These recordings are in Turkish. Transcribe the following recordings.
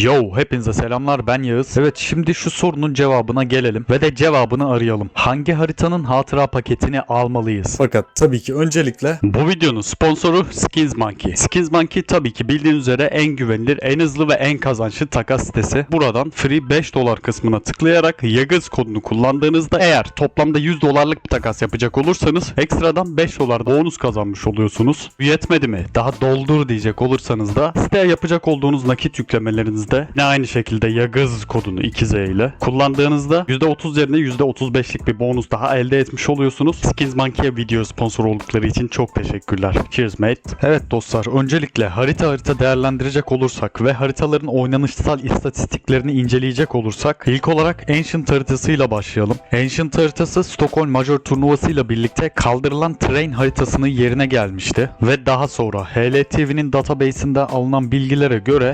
Yo hepinize selamlar ben Yağız. Evet şimdi şu sorunun cevabına gelelim ve de cevabını arayalım. Hangi haritanın hatıra paketini almalıyız? Fakat tabii ki öncelikle Bu videonun sponsoru Skins Monkey. Skins Monkey tabii ki bildiğiniz üzere en güvenilir, en hızlı ve en kazançlı takas sitesi. Buradan free 5 dolar kısmına tıklayarak Yagız kodunu kullandığınızda eğer toplamda 100 dolarlık bir takas yapacak olursanız ekstradan 5 dolar bonus kazanmış oluyorsunuz. Yetmedi mi? Daha doldur diyecek olursanız da siteye yapacak olduğunuz nakit yüklemelerinizde ne aynı şekilde Yagız kodunu 2Z ile kullandığınızda %30 yerine %35'lik bir bonus daha elde etmiş oluyorsunuz. Skins Monkey'e video sponsor oldukları için çok teşekkürler. Cheers mate. Evet dostlar öncelikle harita harita değerlendirecek olursak ve haritaların oynanışsal istatistiklerini inceleyecek olursak ilk olarak Ancient haritasıyla başlayalım. Ancient haritası Stockholm Major turnuvasıyla birlikte kaldırılan Train haritasının yerine gelmişti ve daha sonra HLTV'nin database'inde alınan bilgilere göre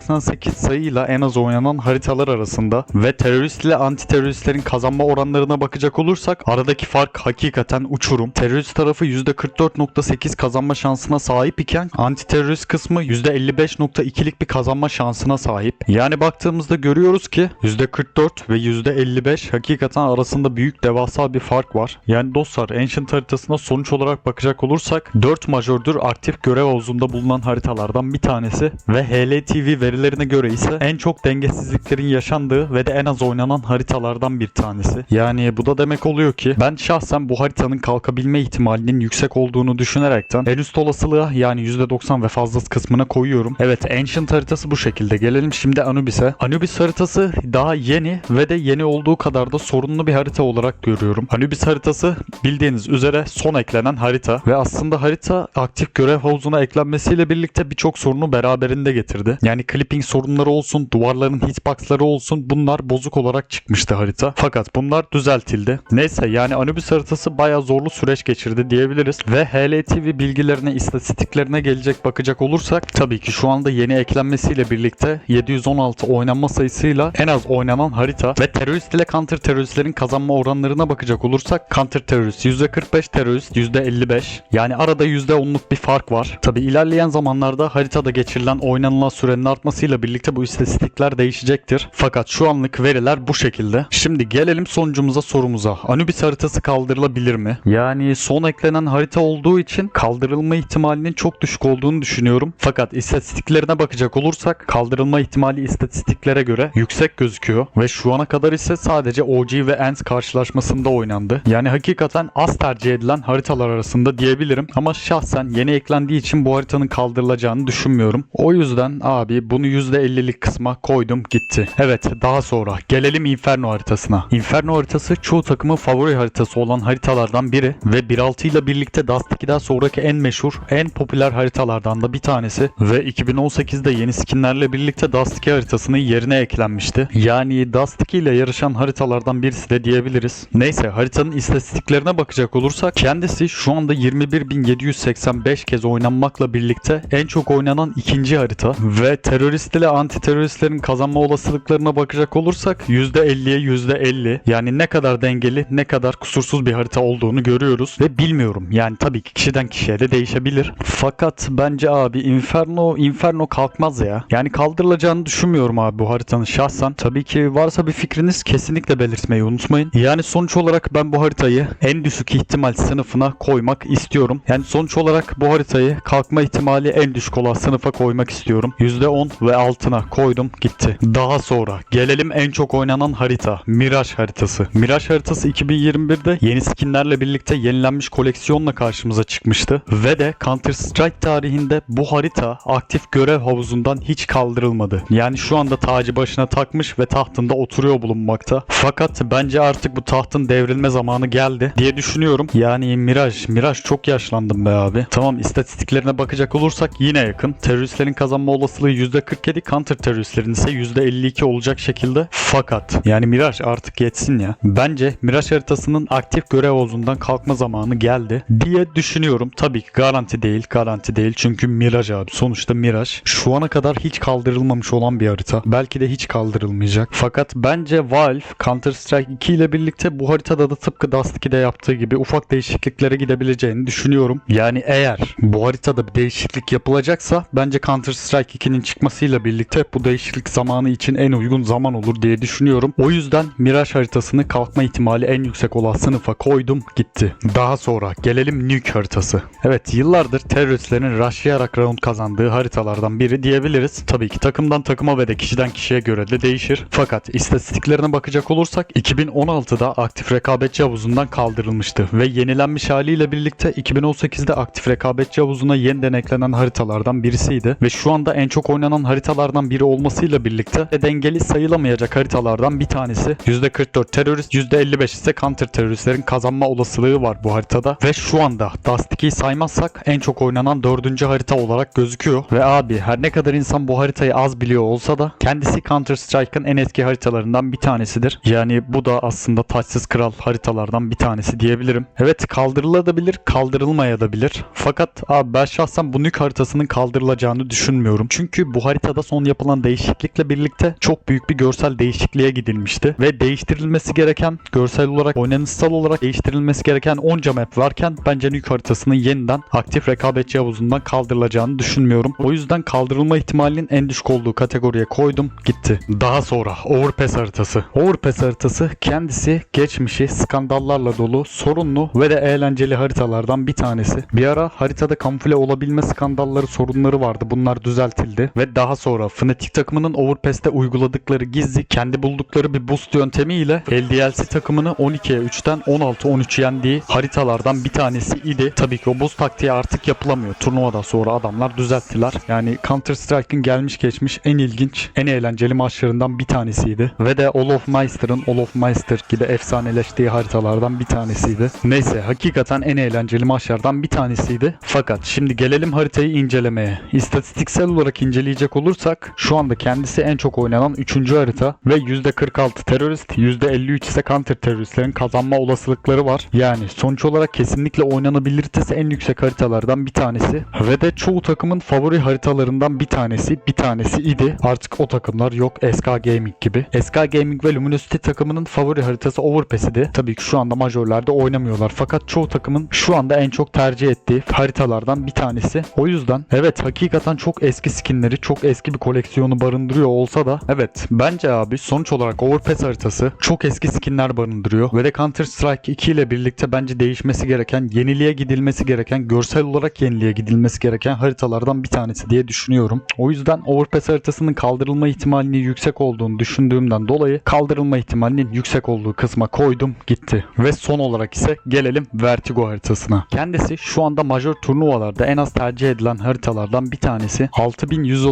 3688 sayıyla en az oynanan haritalar arasında ve terörist ile anti teröristlerin kazanma oranlarına bakacak olursak aradaki fark hakikaten uçurum. Terörist tarafı %44.8 kazanma şansına sahip iken anti terörist kısmı %55.2'lik bir kazanma şansına sahip. Yani baktığımızda görüyoruz ki %44 ve %55 hakikaten arasında büyük devasa bir fark var. Yani dostlar Ancient haritasına sonuç olarak bakacak olursak 4 majördür aktif görev havuzunda bulunan haritalardan bir tanesi ve HLTV verilerine göre ise en çok dengesizliklerin yaşandığı ve de en az oynanan haritalardan bir tanesi. Yani bu da demek oluyor ki ben şahsen bu haritanın kalkabilme ihtimalinin yüksek olduğunu düşünerekten en üst olasılığa yani %90 ve fazlası kısmına koyuyorum. Evet Ancient haritası bu şekilde. Gelelim şimdi Anubis'e. Anubis haritası daha yeni ve de yeni olduğu kadar da sorunlu bir harita olarak görüyorum. Anubis haritası bildiğiniz üzere son eklenen harita ve aslında harita aktif görev havuzuna eklenmesiyle birlikte birçok sorunu beraberinde getirdi. Yani clipping sorunları olsun, duvarların hitboxları olsun bunlar bozuk olarak çıkmıştı harita. Fakat bunlar düzeltildi. Neyse yani Anubis haritası bayağı zorlu süreç geçirdi diyebiliriz ve HLTV bilgilerine, istatistiklerine gelecek bakacak olursak tabii ki şu anda yeni eklenmesiyle birlikte 716 oynanma sayısıyla en az oynanan harita ve terörist ile counter teröristlerin kazanma oranlarına bakacak olursak counter terörist %45 terörist %55 yani arada %10'luk bir fark var. Tabi ilerleyen zamanlarda haritada geçirilen oynanılan sürenin artmasıyla birlikte bu istatistikler değişecektir. Fakat şu anlık veriler bu şekilde. Şimdi gelelim sonucumuza sorumuza. Anubis haritası kaldırılabilir mi? Yani son eklenen harita olduğu için kaldırılma ihtimalinin çok düşük olduğunu düşünüyorum. Fakat istatistiklerine bakacak olursak kaldırılma ihtimali istatistiklere göre yüksek gözüküyor ve şu ana kadar ise sadece OG ve ENS karşılaşmasında oynandı. Yani hakikaten az tercih edilen haritalar arasında diyebilirim ama şahsen yeni eklendiği için bu haritanın kaldırılacağını düşünmüyorum. O yüzden abi bunu %50'lik kısma koydum gitti. Evet daha sonra gelelim Inferno haritasına. Inferno haritası çoğu takımın favori haritası olan haritalardan biri ve 1.6 ile birlikte Dust 2'den sonraki en meşhur, en popüler haritalardan da bir tanesi ve 2018'de yeni skinlerle birlikte Dust 2 haritasının yerine eklenmişti. Yani Dust 2 ile yarışan haritalardan birisi de diyebiliriz. Neyse haritanın istatistiklerine bakacak olursak kendisi şu anda 21.785 kez oynanmakla birlikte en çok oynanan ikinci harita ve terörist ile anti teröristlerin kazanma olasılıklarına bakacak olursak %50'ye %50 yani ne kadar dengeli ne kadar kusursuz bir harita olduğunu görüyoruz ve bilmiyorum yani tabii ki kişiden kişiye de değişebilir. Fakat bence abi Inferno Inferno kalkmaz ya. Yani kaldırılacağını düşünmüyorum abi bu haritanın şahsen. Tabii ki varsa bir fikriniz kesinlikle belirtmeyi unutmayın. Yani sonuç olarak ben bu haritayı en düşük ihtimal sınıfına koymak istiyorum. Yani sonuç olarak bu haritayı kalkma ihtimali en düşük olan sınıfa koymak istiyorum. %10 ve altına koydum gitti. Daha sonra gelelim en çok oynanan harita. Mirage haritası. Mirage haritası 2021'de yeni skinlerle birlikte yenilenmiş koleksiyonla karşımıza çıkmıştı. Ve de Counter Strike tarihinde bu harita aktif görev havuzundan hiç kaldırılmadı. Yani şu anda tacı başına takmış ve tahtında oturuyor bulunmakta. Fakat bence artık bu tahtın devrilme zamanı geldi diye düşünüyorum. Yani Mirage, Mirage çok yaşlandım be abi. Tamam istatistiklerine bakacak olursak yine yakın. Teröristlerin kazanma olasılığı %47, counter teröristlerin ise %52 olacak şekilde. Fakat yani Mirage artık yetsin ya. Bence Mirage haritasının aktif görev havuzundan kalkma zamanı geldi diye düşünüyorum. Tabii ki garanti değil, garanti değil. Çünkü Mirage abi. Sonuçta Mirage şu ana kadar hiç kaldırılmamış olan bir harita. Belki de hiç kaldırılmayacak. Fakat bence Valve Counter Strike 2 ile birlikte bu haritada da tıpkı Dust 2'de yaptığı gibi ufak değişikliklere gidebileceğini düşünüyorum. Yani eğer bu haritada bir değişiklik yapılacaksa bence Counter Strike 2'nin çıkma çıkmasıyla birlikte bu değişiklik zamanı için en uygun zaman olur diye düşünüyorum. O yüzden Miraj haritasını kalkma ihtimali en yüksek olan sınıfa koydum gitti. Daha sonra gelelim Nuke haritası. Evet yıllardır teröristlerin rushlayarak round kazandığı haritalardan biri diyebiliriz. Tabii ki takımdan takıma ve de kişiden kişiye göre de değişir. Fakat istatistiklerine bakacak olursak 2016'da aktif rekabetçi havuzundan kaldırılmıştı ve yenilenmiş haliyle birlikte 2018'de aktif rekabetçi havuzuna yeniden eklenen haritalardan birisiydi ve şu anda en çok oynanan haritalardan biri olmasıyla birlikte de dengeli sayılamayacak haritalardan bir tanesi. %44 terörist, %55 ise counter teröristlerin kazanma olasılığı var bu haritada ve şu anda Dust 2'yi saymazsak en çok oynanan dördüncü harita olarak gözüküyor ve abi her ne kadar insan bu haritayı az biliyor olsa da kendisi Counter Strike'ın en eski haritalarından bir tanesidir. Yani bu da aslında taçsız kral haritalardan bir tanesi diyebilirim. Evet kaldırılabilir, kaldırılmayabilir. Fakat abi ben şahsen bu nük haritasının kaldırılacağını düşünmüyorum. Çünkü bu haritada son yapılan değişiklikle birlikte çok büyük bir görsel değişikliğe gidilmişti. Ve değiştirilmesi gereken görsel olarak, oynanışsal olarak değiştirilmesi gereken onca map varken bence nük haritasının yeniden aktif rekabetçi havuzundan kaldırılacağını düşünmüyorum. O yüzden kaldırılma ihtimalinin en düşük olduğu kategoriye koydum gitti. Daha sonra Overpass haritası. Overpass haritası kendisi geçmişi skandallarla dolu, sorunlu ve de eğlenceli haritalardan bir tanesi. Bir ara haritada kamufle olabilme skandalları sorunları vardı. Bunlar düzeltildi ve daha sonra Fnatic takımının Overpass'te uyguladıkları gizli kendi buldukları bir boost yöntemiyle LDLC takımını 12'ye 3'ten 16-13 yendiği haritalardan bir tanesi idi. Tabii ki o boost taktiği artık yapılamıyor. Turnuvadan sonra adamlar düzelttiler. Yani Counter Strike'ın gelmiş geçmiş en ilginç, en eğlenceli maçlarından bir tanesiydi. Ve de All of Meister'ın All of Meister gibi efsaneleştiği haritalardan bir tanesiydi. Neyse hakikaten en eğlenceli maçlardan bir tanesiydi. Fakat şimdi gelelim haritayı incelemeye. İstatistiksel olarak inceleyecek olursak şu anda kendisi en çok oynanan 3. harita ve %46 terörist, %53 ise counter teröristlerin kazanma olasılıkları var. Yani sonuç olarak kesinlikle oynanabiliritesi en yüksek haritalardan bir tanesi ve de çoğu takımın favori haritalarından bir tanesi, bir tanesi idi. Artık o takımlar yok SK Gaming gibi. SK Gaming ve Luminosity takımının favori haritası Overpass'idi. Tabii ki şu anda majörlerde oynamıyorlar fakat çoğu takımın şu anda en çok tercih ettiği haritalardan bir tanesi. O yüzden evet hakikaten çok eski skinleri, çok eski bir koleksiyonu barındırıyor olsa da evet bence abi sonuç olarak Overpass haritası çok eski skinler barındırıyor ve de Counter Strike 2 ile birlikte bence değişmesi gereken, yeniliğe gidilmesi gereken, görsel olarak yeniliğe gidilmesi gereken haritalardan bir tanesi diye düşünüyorum. O yüzden Overpass haritasının kaldırılma ihtimalinin yüksek olduğunu düşündüğümden dolayı kaldırılma ihtimalinin yüksek olduğu kısma koydum gitti. Ve son olarak ise gelelim Vertigo haritasına. Kendisi şu anda majör turnuvalarda en az tercih edilen haritalardan bir tanesi.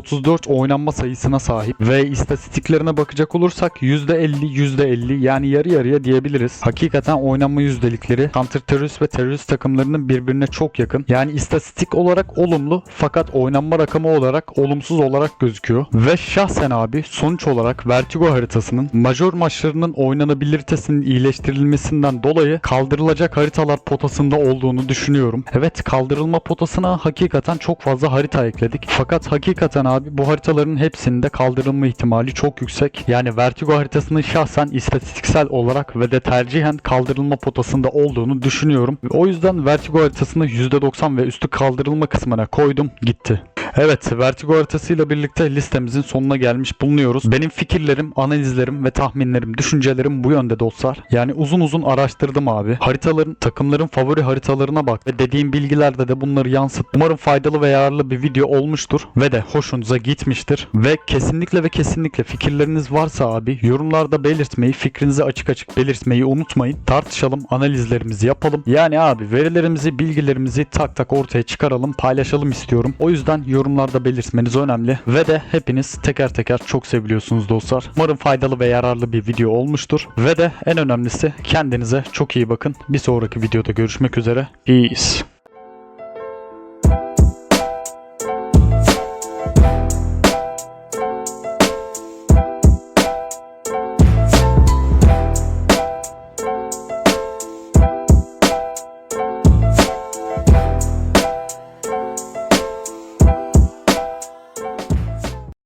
6134 oynanma sayısına sahip ve istatistiklerine bakacak olursak %50 %50 yani yarı yarıya diyebiliriz. Hakikaten oynanma yüzdelikleri terörist ve terörist takımlarının birbirine çok yakın. Yani istatistik olarak olumlu fakat oynanma rakamı olarak olumsuz olarak gözüküyor. Ve şahsen abi sonuç olarak Vertigo haritasının majör maçlarının oynanabilitesinin iyileştirilmesinden dolayı kaldırılacak haritalar potasında olduğunu düşünüyorum. Evet kaldırılma potasına hakikaten çok fazla harita ekledik. Fakat hakikaten abi bu haritaların hepsinde kaldırılma ihtimali çok yüksek. Yani Vertigo haritasının şahsen istatistiksel olarak ve de tercihen kaldırılma potasında olduğunu düşünüyorum. O yüzden Vertigo haritasını %90 ve üstü kaldırılma kısmına koydum gitti. Evet, Vertigo haritasıyla birlikte listemizin sonuna gelmiş bulunuyoruz. Benim fikirlerim, analizlerim ve tahminlerim, düşüncelerim bu yönde dostlar. Yani uzun uzun araştırdım abi. Haritaların, takımların favori haritalarına bak ve dediğim bilgilerde de bunları yansıt. Umarım faydalı ve yararlı bir video olmuştur ve de hoşunuza gitmiştir. Ve kesinlikle ve kesinlikle fikirleriniz varsa abi yorumlarda belirtmeyi, fikrinizi açık açık belirtmeyi unutmayın. Tartışalım, analizlerimizi yapalım. Yani abi verilerimizi, bilgilerimizi tak tak ortaya çıkaralım, paylaşalım istiyorum. O yüzden yorumlarda belirtmeniz önemli. Ve de hepiniz teker teker çok seviliyorsunuz dostlar. Umarım faydalı ve yararlı bir video olmuştur. Ve de en önemlisi kendinize çok iyi bakın. Bir sonraki videoda görüşmek üzere. Peace.